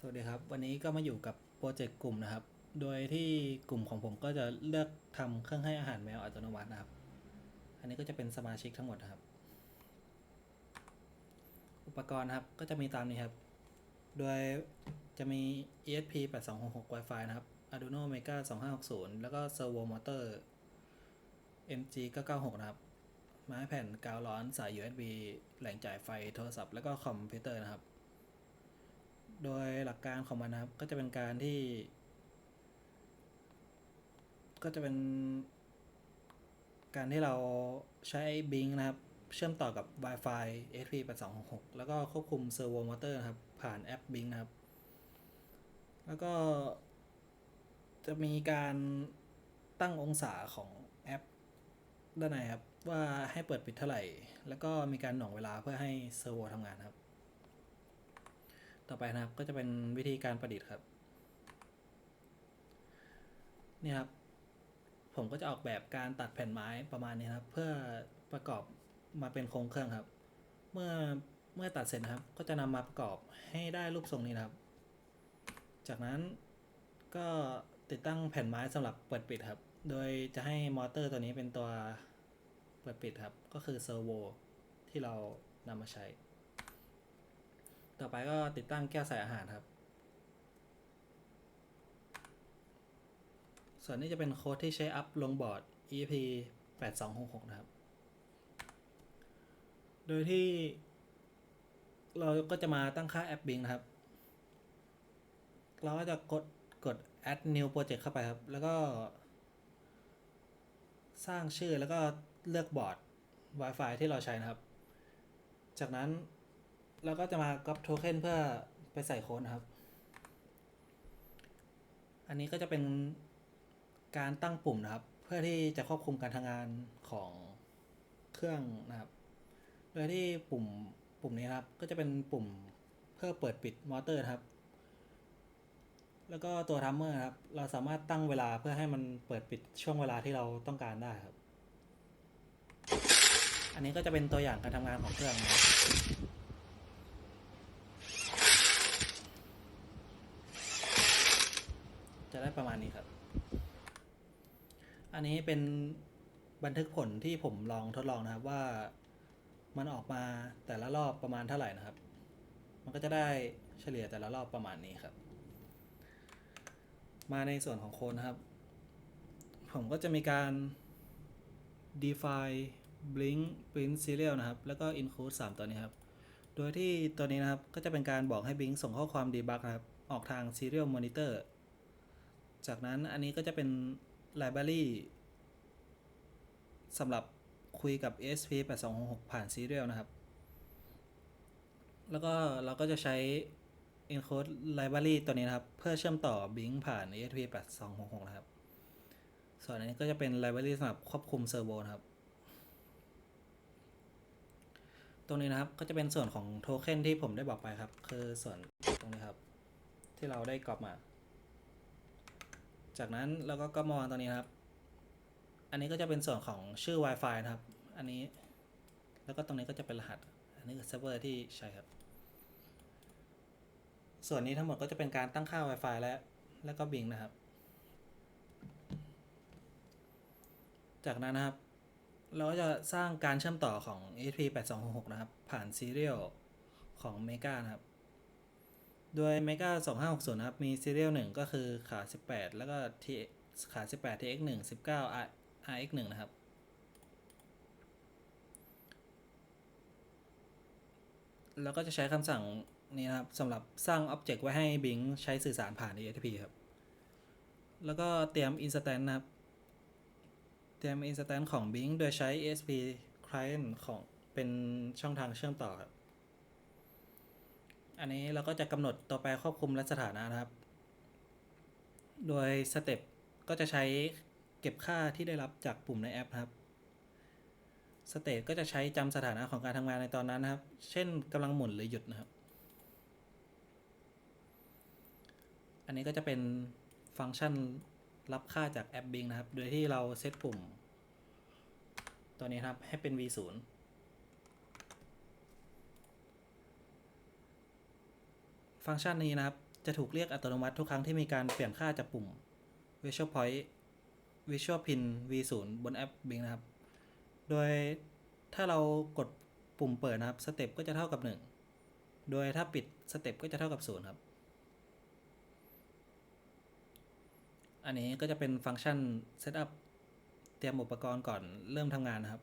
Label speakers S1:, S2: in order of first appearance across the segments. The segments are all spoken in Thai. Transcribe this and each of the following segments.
S1: สวัสดีครับ วันนี้ก็มาอยู่กับโปรเจกต์กลุ่มนะครับ โดยที่กลุ่มของผมก็จะเลือกทำเครื่องให้อาหารแมวอัตโนมัตินะครับ อันนี้ก็จะเป็นสมาชิกทั้งหมดนะครับ อุปกรณ์นะครับก็จะมีตามนี้ครับ โดยจะมี ESP 8266 Wi-Fi นะครับ Arduino Mega 2560 แล้วก็ Servo Motor MG 996นะครับ ไม้แผ่นกาวร้อนสาย USB แหล่งจ่ายไฟโทรศัพท์ แล้วก็คอมพิวเตอร์นะครับ โดยหลักการของมันนะครับ ก็จะเป็นการที่ ก็จะเป็น การที่เราใช้ Bing นะครับ เชื่อมต่อกับ Wi-Fi SP8266 แล้วก็ควบคุม Servo Motor นะครับ ผ่านแอป Bing นะครับ แล้วก็จะมีการตั้งองศาของแอปด้านในครับ ว่าให้เปิดปิดเท่าไหร่ แล้วก็มีการหน่วงเวลาเพื่อให้เซอร์โวทำงานครับ ต่อไปนะครับก็จะเป็นวิธีการประดิษฐ์ครับนี่ครับผมก็จะออกแบบการตัดแผ่นไม้ประมาณนี้นครับเพื่อประกอบมาเป็นโครงเครื่องครับ เมื่อเมื่อตัดเสร็จนะครับ ก็จะนำมาประกอบให้ได้รูปทรงนี้นะครับ จากนั้นก็ติดตั้งแผ่นไม้สำหรับเปิดปิดครับ โดยจะให้มอเตอร์ตัวนี้เป็นตัวเปิดปิดครับ ก็คือเซอร์โวที่เรานำมาใช้ ต่อไปก็ติดตั้งแก้วใส่อาหารครับ ส่วนนี้จะเป็นโค้ดที่ใช้อัพลงบอร์ด EP 8266 นะครับ โดยที่เราก็จะมาตั้งค่าแอป Bing นะครับ เราก็จะกดกด add new project เข้าไปครับ แล้วก็ สร้างชื่อแล้วก็เลือกบอร์ด Wi-Fi ที่เราใช้นะครับ จากนั้น เราก็จะมา copy token เพื่อไปใส่โค้ดนะครับ อันนี้ก็จะเป็นการตั้งปุ่มนะครับ เพื่อที่จะควบคุมการทำงานของเครื่องนะครับ โดยที่ปุ่มปุ่มนี้นะครับ ก็จะเป็นปุ่มเพื่อเปิดปิดมอเตอร์ครับ แล้วก็ตัวทัมเมอร์ครับ เราสามารถตั้งเวลาเพื่อให้มันเปิดปิดช่วงเวลาที่เราต้องการได้ครับ อันนี้ก็จะเป็นตัวอย่างการทำงานของเครื่องนะครับ จะ ได้ประมาณนี้ครับ อันนี้เป็นบันทึกผลที่ผมลองทดลองนะครับว่ามันออกมาแต่ละรอบประมาณเท่าไหร่นะครับ มันก็จะได้เฉลี่ยแต่ละรอบประมาณนี้ครับ มาในส่วนของโค้ดนะครับ ผมก็จะมีการ define blink print serial นะครับ แล้วก็ include 3 ตัวนี้ครับ โดยที่ตัวนี้นะครับก็จะเป็นการบอกให้ blink ส่งข้อความ debug นะครับ ออกทาง serial monitor จากนั้นอันนี้ก็จะเป็น library สำหรับคุยกับ ESP 8266ผ่าน serial นะครับ แล้วก็เราก็จะใช้ encode library ตัวนี้นะครับ เพื่อเชื่อมต่อ Bing ผ่าน ESP 8266นะครับ ส่วนอันนี้ก็จะเป็น library สำหรับควบคุมเซอร์โวนะครับ ตรงนี้นะครับก็จะเป็นส่วนของโทเค็นที่ผมได้บอกไปครับ คือส่วนตรงนี้ครับ ที่เราได้กรอบมา จากนั้นเราก็ก็มาวางตรงนี้นะครับ อันนี้ก็จะเป็นส่วนของชื่อ Wi-Fi นะครับ อันนี้ แล้วก็ตรงนี้ก็จะเป็นรหัส อันนี้คือเซิร์ฟเวอร์ที่ใช้ครับ ส่วนนี้ทั้งหมดก็จะเป็นการตั้งค่า Wi-Fi และ แล้วก็บิงนะครับ จากนั้นนะครับ เราก็จะสร้างการเชื่อมต่อของ ESP 8266 นะครับ ผ่าน Serial ของ Mega นะครับ โดย Mega 2560 นะครับ มี Serial 1 ก็คือขา 18 แล้วก็ T ขา 18 TX 1 19 RX1 นะครับ แล้วก็จะใช้คำสั่งนี้นะครับสำหรับสร้าง Object ไว้ให้ Bing ใช้สื่อสารผ่าน ESP ครับ แล้วก็เตรียม Instance นะครับ เตรียม instance ของ Bing โดยใช้ ESP client ของเป็นช่องทางเชื่อมต่อครับ อันนี้เราก็จะกำหนดตัวแปรควบคุมและสถานะนะครับ โดยสเต็ปก็จะใช้เก็บค่าที่ได้รับจากปุ่มในแอปครับสเตตก็จะใช้จำสถานะของการทำงานในตอนนั้นนะครับ เช่นกำลังหมุนหรือหยุดนะครับ อันนี้ก็จะเป็นฟังก์ชันรับค่าจากแอป Bing นะครับ โดยที่เราเซตปุ่ม ตัวนี้ครับให้เป็น v0 ฟังก์ชันนี้นะครับ จะถูกเรียกอัตโนมัติทุกครั้งที่มีการเปลี่ยนค่าจากปุ่ม Visual Point Visual Pin V0 บนแอป Bing นะครับ โดยถ้าเรากดปุ่มเปิดนะครับสเต็ปก็จะเท่ากับ 1 โดยถ้าปิดสเต็ปก็จะเท่ากับ 0 ครับ อันนี้ก็จะเป็นฟังก์ชัน Setup เตรียมอุปกรณ์ก่อนเริ่มทำงานนะครับ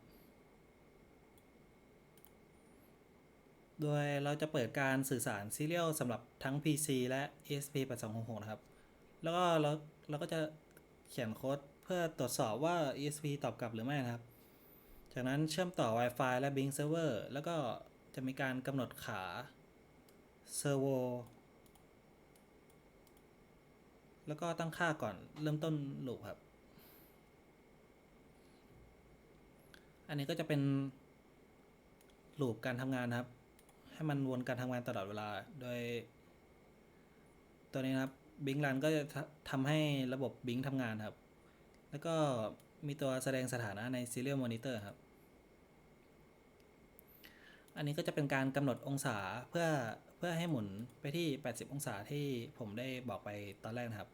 S1: โดยเราจะเปิดการสื่อสาร Serial สำหรับทั้ง PC และ ESP8266 นะครับ แล้วก็เราเราก็จะเขียนโค้ดเพื่อตรวจสอบว่า ESP ตอบกลับหรือไม่นะครับ จากนั้นเชื่อมต่อ Wi-Fi และ Bing Server แล้วก็จะมีการกำหนดขา Servo แล้วก็ตั้งค่าก่อนเริ่มต้นลูปครับ อันนี้ก็จะเป็นลูปการทำงานนะครับ ให้มันวนการทำงานตลอดเวลา โดย ตัวนี้นะครับ Bing Run ก็จะทำให้ระบบ Bing ทำงานครับ แล้วก็มีตัวแสดงสถานะใน Serial Monitor ครับ อันนี้ก็จะเป็นการกำหนดองศาเพื่อเพื่อให้หมุนไปที่ 80 องศาที่ผมได้บอกไปตอนแรกนะครับ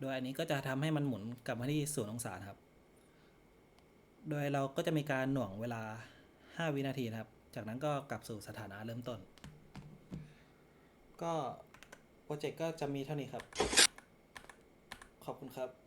S1: โดยอันนี้ก็จะทำให้มันหมุนกลับมาที่0องศาครับ โดยเราก็จะมีการหน่วงเวลา 5 วินาทีนะครับ จากนั้นก็กลับสู่สถานะเริ่มต้น ก็โปรเจกต์ก็จะมีเท่านี้ครับ ขอบคุณครับ